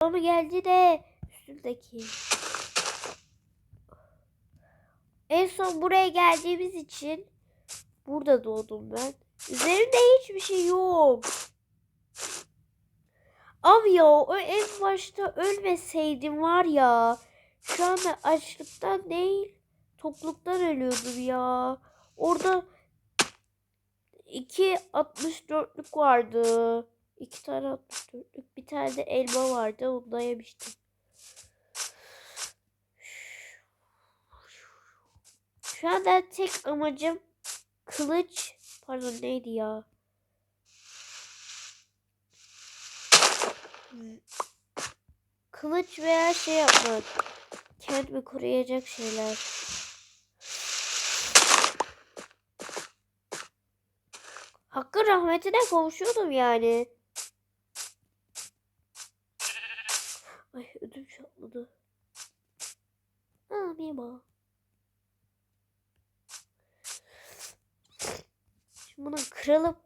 Ama geldi de üstündeki. En son buraya geldiğimiz için burada doğdum ben. Üzerimde hiçbir şey yok. Abi ya o en başta ölmeseydim var ya. Şu anda açlıktan değil tokluktan ölüyordum ya. Orada iki 64'lük vardı. İki tane 64'lük. Bir tane de elma vardı. Onu da yemiştim. Şu anda tek amacım kılıç. Pardon neydi ya? Kılıç veya şey yapmak. Kendimi koruyacak şeyler. Hakkın rahmetine kavuşuyordum yani. Ay ödüm çatladı. Ha merhaba. Şimdi bunu kıralım.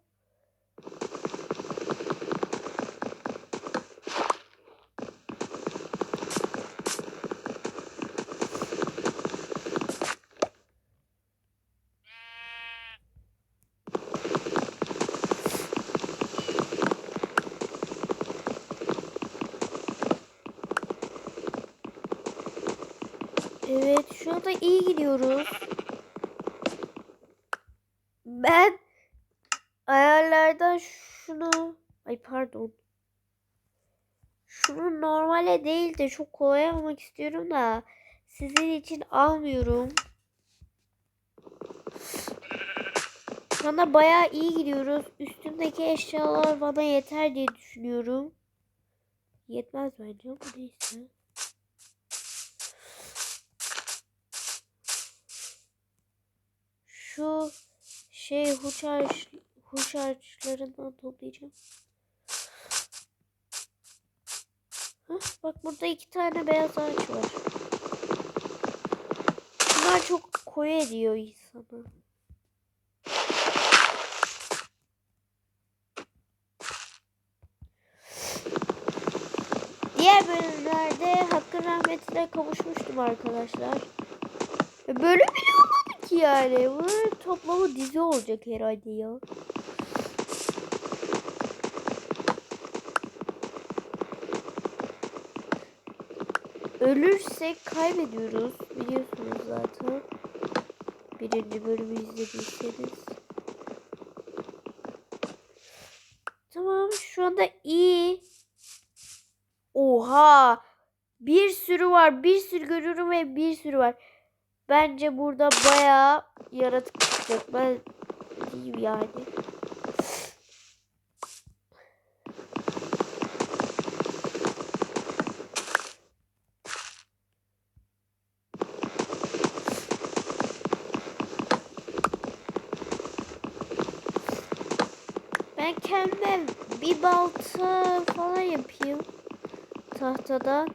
Evet şu anda iyi gidiyoruz. Ben ayarlardan şunu ay pardon. Şunu normale değil de çok kolay almak istiyorum da sizin için almıyorum. Şu anda bayağı iyi gidiyoruz. Üstümdeki eşyalar bana yeter diye düşünüyorum. Yetmez bence ama neyse. Şey huş ağaç, huş ağaçlarından toplayacağım. Hah, bak burada iki tane beyaz ağaç var. Bunlar çok koyu ediyor insanı. Diğer bölümlerde hakkın rahmetine kavuşmuştum arkadaşlar. Bölüm bile ki yani. Bu toplamı dizi olacak herhalde ya. Ölürsek kaybediyoruz. Biliyorsunuz zaten. Birinci bölümü izlediyseniz. Tamam şu anda iyi. Oha. Bir sürü var. Bir sürü görüyorum ve bir sürü var. Bence burada bayağı yaratık çıkacak. Ben diyeyim yani. Ben kendime bir balta falan yapayım. Tahtadan.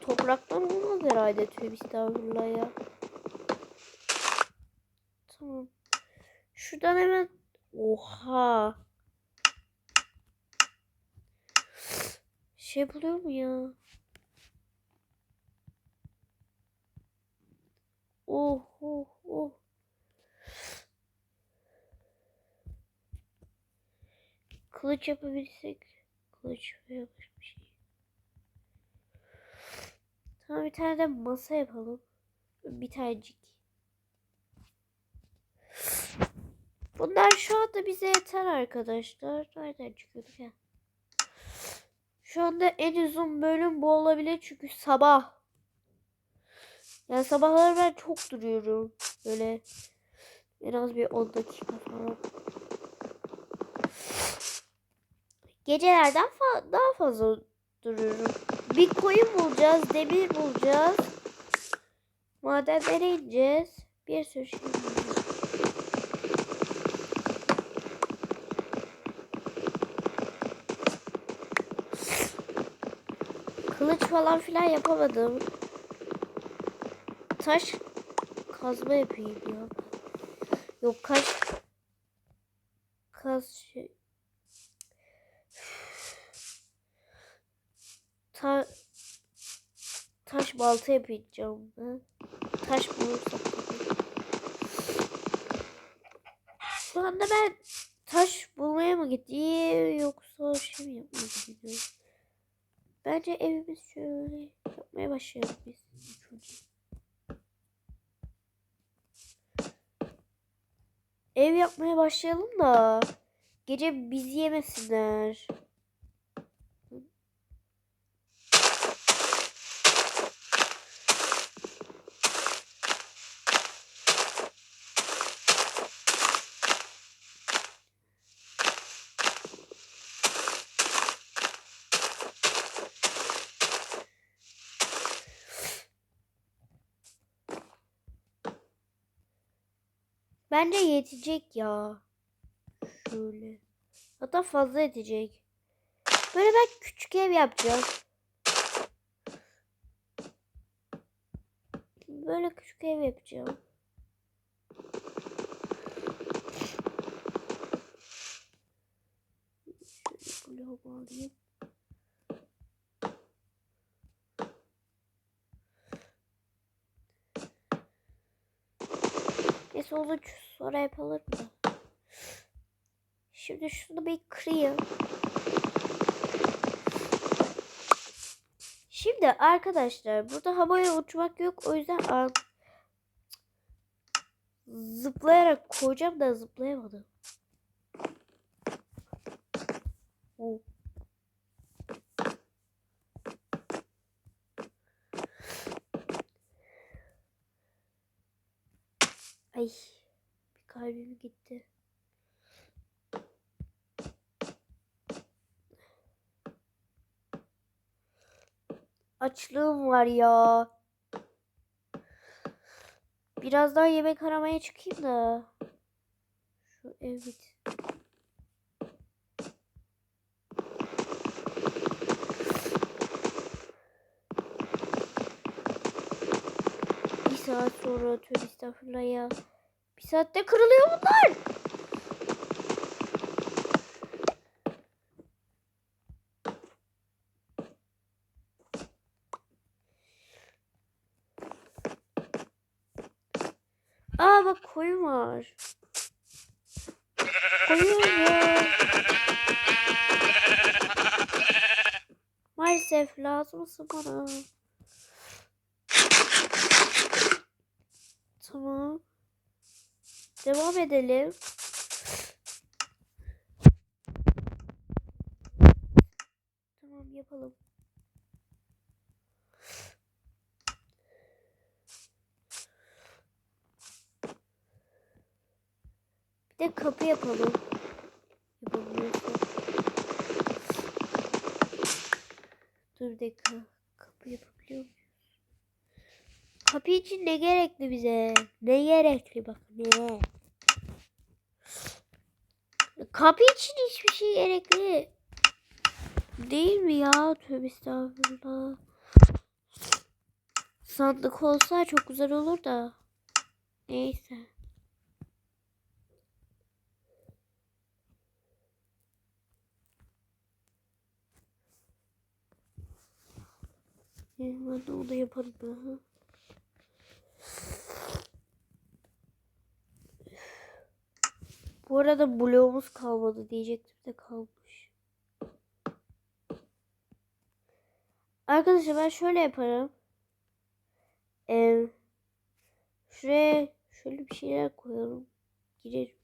Topraktan olmaz herhalde tüy estağfurullah ya. Tamam. Şuradan hemen oha. Şey buluyor mu ya? Oh oh oh. Kılıç yapabilsek. Kılıç başka bir şey. Tamam bir tane de masa yapalım. Bir tanecik. Bunlar şu anda bize yeter arkadaşlar. Nereden çıkıyorduk ya? Şu anda en uzun bölüm bu olabilir çünkü sabah. Yani sabahları ben çok duruyorum. Böyle en az bir 10 dakika falan. Gecelerden fa daha fazla duruyorum. Bir koyun bulacağız, demir bulacağız. Madenlere ineceğiz. Bir sürü şey bulacağız. Kılıç falan filan yapamadım. Taş kazma yapayım ya. Yok kaç kaz şey. Ta balta yapacağım ben. Taş bulursam. Şu anda ben taş bulmaya mı gideyim yoksa şey mi yapmaya gidiyorum? Bence evimiz şöyle yapmaya başlayalım biz. Ev yapmaya başlayalım da gece bizi yemesinler. Bence yetecek ya. Şöyle. Hatta fazla yetecek. Böyle ben küçük ev yapacağım. Böyle küçük ev yapacağım. Şöyle bloğumu alayım. Olur sonra yapılır da. Şimdi şunu bir kırayım. Şimdi arkadaşlar burada havaya uçmak yok. O yüzden al- zıplayarak koyacağım da zıplayamadım. Oh. Ay bir kalbim gitti. Açlığım var ya. Birazdan yemek aramaya çıkayım da. Şu. Bir sonra tövbe estağfurullah ya. Bir saatte kırılıyor bunlar. Aa bak koyun var. Koyun var. Maalesef lazımsın bana. Tamam. Devam edelim. Tamam yapalım. Bir de kapı yapalım. Dur bir dakika. Kapı yapabiliyor muyuz? Kapı için ne gerekli bize? Ne gerekli bak ne? Kapı için hiçbir şey gerekli. Değil mi ya? Tövbe estağfurullah. Sandık olsa çok güzel olur da. Neyse. Ben de onu yaparım. Bu arada bloğumuz kalmadı diyecektim de kalmış. Arkadaşlar ben şöyle yaparım. Ee, şuraya şöyle bir şeyler koyalım. Girermiş.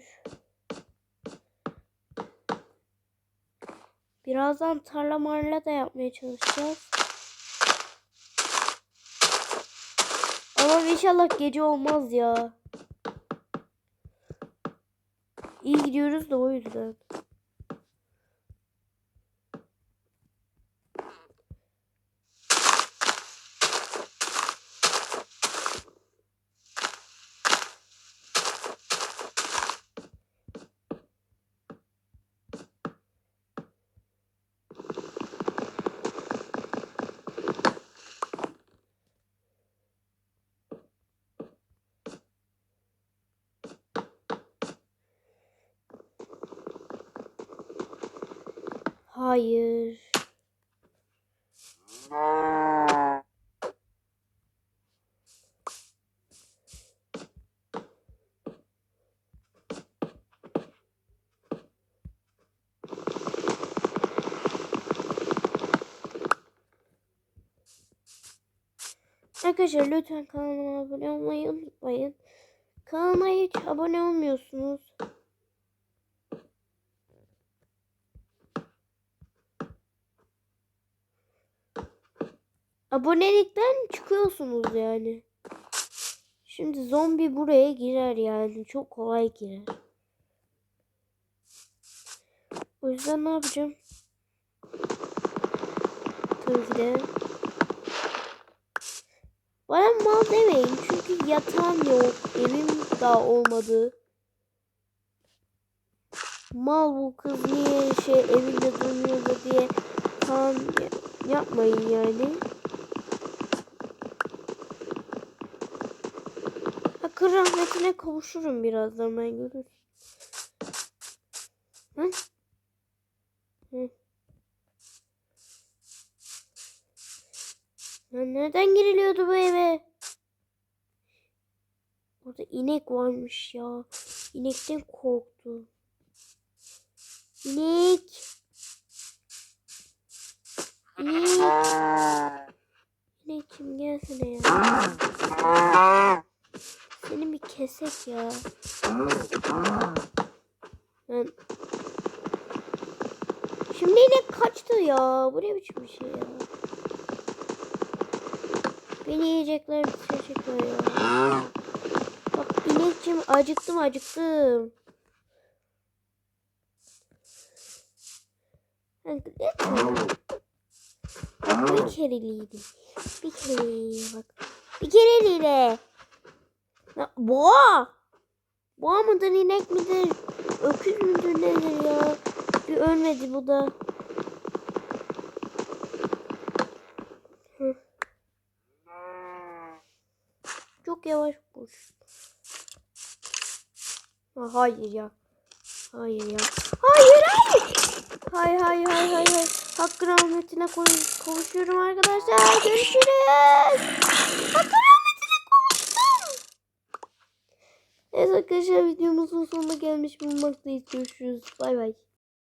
Şükür. Birazdan tarla marla da yapmaya çalışacağız. Ama inşallah gece olmaz ya. İyi gidiyoruz da o yüzden. Hayır. Arkadaşlar lütfen kanalıma abone olmayı unutmayın. Kanalıma hiç abone olmuyorsunuz. Abonelikten çıkıyorsunuz yani. Şimdi zombi buraya girer yani. Çok kolay girer. O yüzden ne yapacağım? Tabii ki. Bana mal demeyin. Çünkü yatağım yok. Evim daha olmadı. Mal bu kız niye şey evinde durmuyordu diye ya- yapmayın yani. Hakkın rahmetine kavuşurum birazdan ben görürüm. Hı? Hı. Ya nereden giriliyordu bu eve? Burada inek varmış ya. İnekten korktum. İnek. İnek. İnekçim gelsene ya. Seni bir kesek ya. Ben... Şimdi inek kaçtı ya. Bu ne biçim bir şey ya. Beni yiyecekler bitirecekler ya. Bak inekçim acıktım acıktım. Bir kereliydi. Bir kereliğine bak. Bir kereliğine. Boğa. Boğa mıdır inek midir? Öküz müdür nedir ya? Bir ölmedi bu da. Çok yavaş koş. Ha, hayır ya. Hayır ya. Hayır hayır. Hayır hayır hayır hayır. hayır. Hakkın rahmetine kavuşuyorum arkadaşlar. Görüşürüz. Hakkın Evet arkadaşlar videomuzun sonuna gelmiş bulunmaktayız. Görüşürüz. Bay bay.